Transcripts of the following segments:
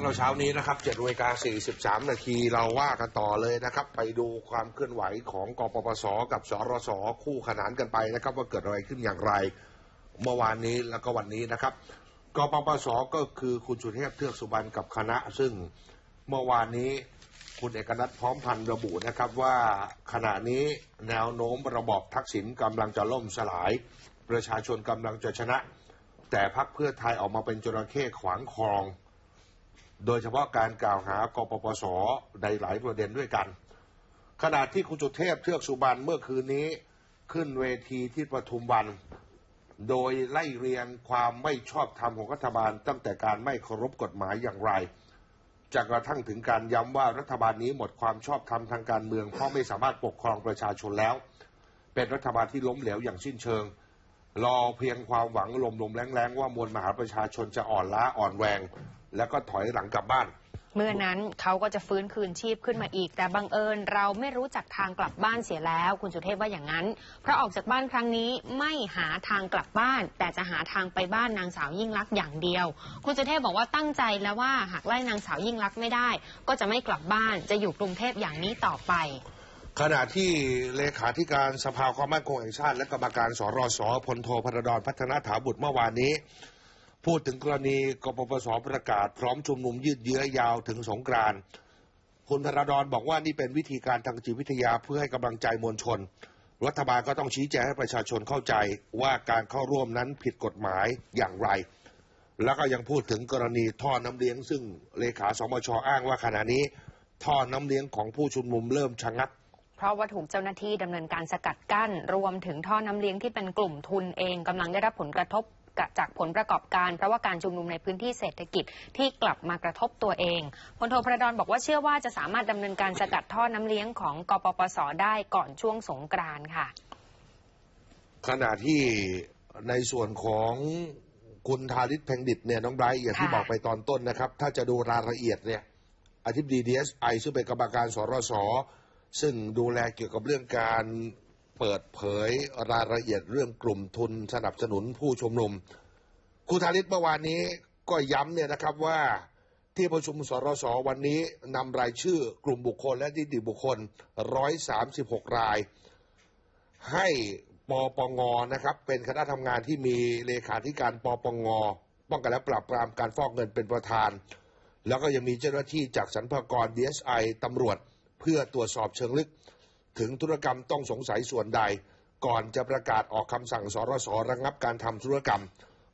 งเราเช้านี้นะครับ7นาฬิกา43 นาทีเราว่ากันต่อเลยนะครับ ไปดูความเคลื่อนไหวของกปปส กับสรส คู่ขนานกันไปนะครับ ว่าเกิดอะไรขึ้นอย่างไร เมื่อวานนี้แล้วก็วันนี้นะครับ กปปส ก็คือคุณสุเทพเทือกสุบรรณกับคณะ ซึ่งเมื่อวานนี้คุณเอกนัทพร้อมพันธ์ระบุนะครับว่าขณะนี้แนวโน้มระบอบทักษิณกำลังจะล่มสลาย ประชาชนกำลังจะชนะ แต่พักเพื่อไทยออกมาเป็นจระเข้ขวางคลอง โดยเฉพาะการกล่าวหากปปสในหลายประเด็นด้วยกัน ขณะที่คุณจุเทพเทือกสุบรรณเมื่อคืนนี้ขึ้นเวทีที่ปทุมวัน โดยไล่เรียงความไม่ชอบธรรมของรัฐบาล ตั้งแต่การไม่เคารพกฎหมายอย่างไรจากกระทั่งถึงการย้ำว่ารัฐบาลนี้หมดความชอบธรรมทางการเมืองเพราะไม่สามารถปกครองประชาชนแล้ว เป็นรัฐบาลที่ล้มเหลวอย่างสิ้นเชิง รอเพียงความหวังลมๆแรงๆ ว่ามวลมหาประชาชนจะอ่อนล้าอ่อนแรง แล้วก็ถอยหลังกลับบ้าน เมื่อนั้นเขาก็จะฟื้นคืนชีพขึ้นมาอีก แต่บังเอิญเราไม่รู้จักทางกลับบ้านเสียแล้ว คุณสุเทพว่าอย่างนั้น เพราะออกจากบ้านครั้งนี้ไม่หาทางกลับบ้าน แต่จะหาทางไปบ้านนางสาวยิ่งลักษณ์อย่างเดียว คุณสุเทพบอกว่าตั้งใจแล้วว่าหากไล่นางสาวยิ่งลักษณ์ไม่ได้ ก็จะไม่กลับบ้านจะอยู่กรุงเทพอย่างนี้ต่อไป ขณะที่เลขาธิการสภาความมั่นคงแห่งชาติ และกรรมการสรสพลโทพรดอนพัฒนาถาบุตรเมื่อวานนี้ พูดถึงกรณีกปปสประกาศ พร้อมชุมนุมยืดเยื้อยาวถึงสงกรานต์คุณพรดอนบอกว่านี่เป็นวิธีการทางจิตวิทยาเพื่อให้กำลังใจมวลชน รัฐบาลก็ต้องชี้แจงให้ประชาชนเข้าใจว่าการเข้าร่วมนั้นผิดกฎหมายอย่างไร แล้วก็ยังพูดถึงกรณีท่อน้ำเลี้ยง ซึ่งเลขาสมชอ้างว่าขณะนี้ ท่อน้ำเลี้ยงของผู้ชุมนุมเริ่มชะงัก เพราะว่าถูกเจ้าหน้าที่ดำเนินการสกัดกั้น รวมถึงท่อน้ำเลี้ยงที่เป็นกลุ่มทุนเองกำลังได้รับผลกระทบจากผลประกอบการ เพราะว่าการชุมนุมในพื้นที่เศรษฐกิจที่กลับมากระทบตัวเองพลโทพระดอนบอกว่าเชื่อว่าจะสามารถดำเนินการสกัดท่อน้ำเลี้ยงของกปปสได้ก่อนช่วงสงกรานต์ค่ะ ขณะที่ในส่วนของคุณทาริศเพ็งดิตเนี่ยน้องไบรท์อย่างที่ค่ะ บอกไปตอนต้นนะครับ ถ้าจะดูรายละเอียดเนี่ยอธิบดีดีเอสไอซึ่งเป็นกรรมการสรส ซึ่งดูแลเกี่ยวกับเรื่องการเปิดเผยรายละเอียดเรื่องกลุ่มทุนสนับสนุนผู้ชุมนุมคุณทาริศเมื่อวานนี้ก็ย้ำเนี่ยนะครับว่าที่ประชุมสรสวันนี้นำรายชื่อกลุ่มบุคคลและนิติบุคคล 136 ราย ให้ปปงนะครับ เป็นคณะทำงานที่มีเลขาธิการปปงป้องกันและปราบปรามการฟอกเงินเป็นประธาน แล้วก็ยังมีเจ้าหน้าที่จากสรรพากร DSI ตำรวจ เพื่อตรวจสอบเชิงลึก ถึงธุรกรรมต้องสงสัยส่วนใด ก่อนจะประกาศออกคำสั่งสรสระงับการทำธุรกรรม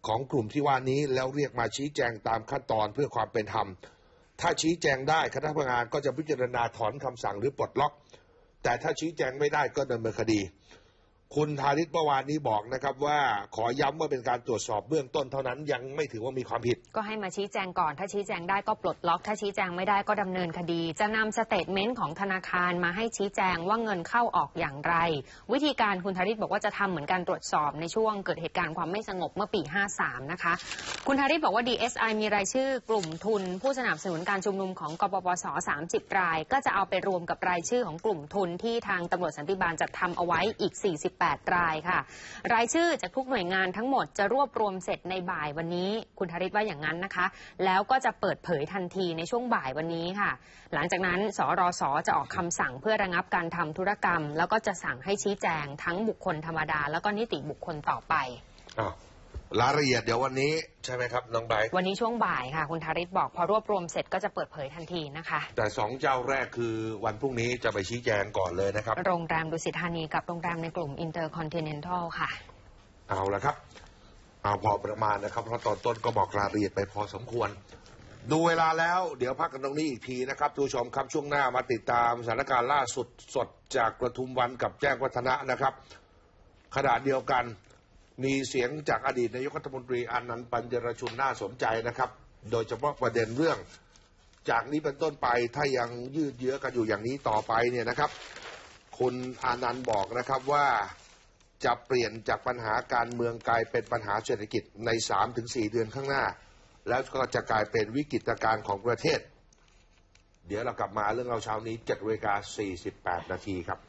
ของกลุ่มที่ว่านี้แล้วเรียกมาชี้แจงตามขั้นตอนเพื่อความเป็นธรรม ถ้าชี้แจงได้คณะทำงานก็จะพิจารณาถอนคำสั่งหรือปลดล็อก แต่ถ้าชี้แจงไม่ได้ก็ดำเนินคดี คุณทาริศเมื่อวานนี้บอกนะครับว่าขอย้ำว่าเป็นการตรวจสอบเบื้องต้นเท่านั้นยังไม่ถือว่ามีความผิด ก็ให้มาชี้แจงก่อน ถ้าชี้แจงได้ก็ปลดล็อก ถ้าชี้แจงไม่ได้ก็ดำเนินคดี จะนำสเตทเมนต์ของธนาคารมาให้ชี้แจงว่าเงินเข้าออกอย่างไร วิธีการคุณธาริศบอกว่าจะทำเหมือนการตรวจสอบในช่วงเกิดเหตุการณ์ความไม่สงบเมื่อปี 53 นะคะ คุณธาริศบอกว่า DSI มีรายชื่อกลุ่มทุน ผู้สนับสนุนการชุมนุมของกปปส30 ราย ก็จะเอาไปรวมกับรายชื่อของกลุ่มทุนที่ทางตำรวจสันติบาลจัดทำเอาไว้อีก18 รายค่ะ รายชื่อจากทุกหน่วยงานทั้งหมดจะรวบรวมเสร็จในบ่ายวันนี้ คุณธริศว่าอย่างนั้นนะคะ แล้วก็จะเปิดเผยทันทีในช่วงบ่ายวันนี้ค่ะ หลังจากนั้นสรสจะออกคำสั่งเพื่อระงับการทำธุรกรรม แล้วก็จะสั่งให้ชี้แจงทั้งบุคคลธรรมดา แล้วก็นิติบุคคลต่อไปอ รายละเอียดเดี๋ยววันนี้ใช่ไหมครับน้องไบร์ทวันนี้ช่วงบ่ายค่ะ คุณธริศบอกพอรวบรวมเสร็จก็จะเปิดเผยทันทีนะคะ แต่สองเจ้าแรกคือวันพรุ่งนี้จะไปชี้แจงก่อนเลยนะครับ โรงแรมดุสิตธานีกับโรงแรมในกลุ่ม Intercontinental ค่ะ เอาละครับ เอาพอประมาณนะครับ เพราะตอนต้นก็บอกรายละเอียดไปพอสมควร ดูเวลาแล้วเดี๋ยวพักกันตรงนี้อีกทีนะครับทุกผู้ชมครับช่วงหน้ามาติดตามสถานการณ์ล่าสุดสดจากประทุมวันกับแจ้งวัฒนะนะครับขณะเดียวกัน มีเสียงจากอดีตนายกรัฐมนตรีอนันต์ปัญญรชุนน่าสนใจนะครับ โดยเฉพาะประเด็นเรื่อง จากนี้เป็นต้นไปถ้ายังยืดเยื้อกันอยู่อย่างนี้ต่อไปเนี่ยนะครับ คุณอนันต์บอกนะครับว่าจะเปลี่ยนจากปัญหาการเมืองกลายเป็นปัญหาเศรษฐกิจใน 3-4 เดือนข้างหน้า แล้วก็จะกลายเป็นวิกฤตการณ์ของประเทศ เดี๋ยวเรากลับมาเรื่องเราเช้านี้7เวลา48 นาทีครับ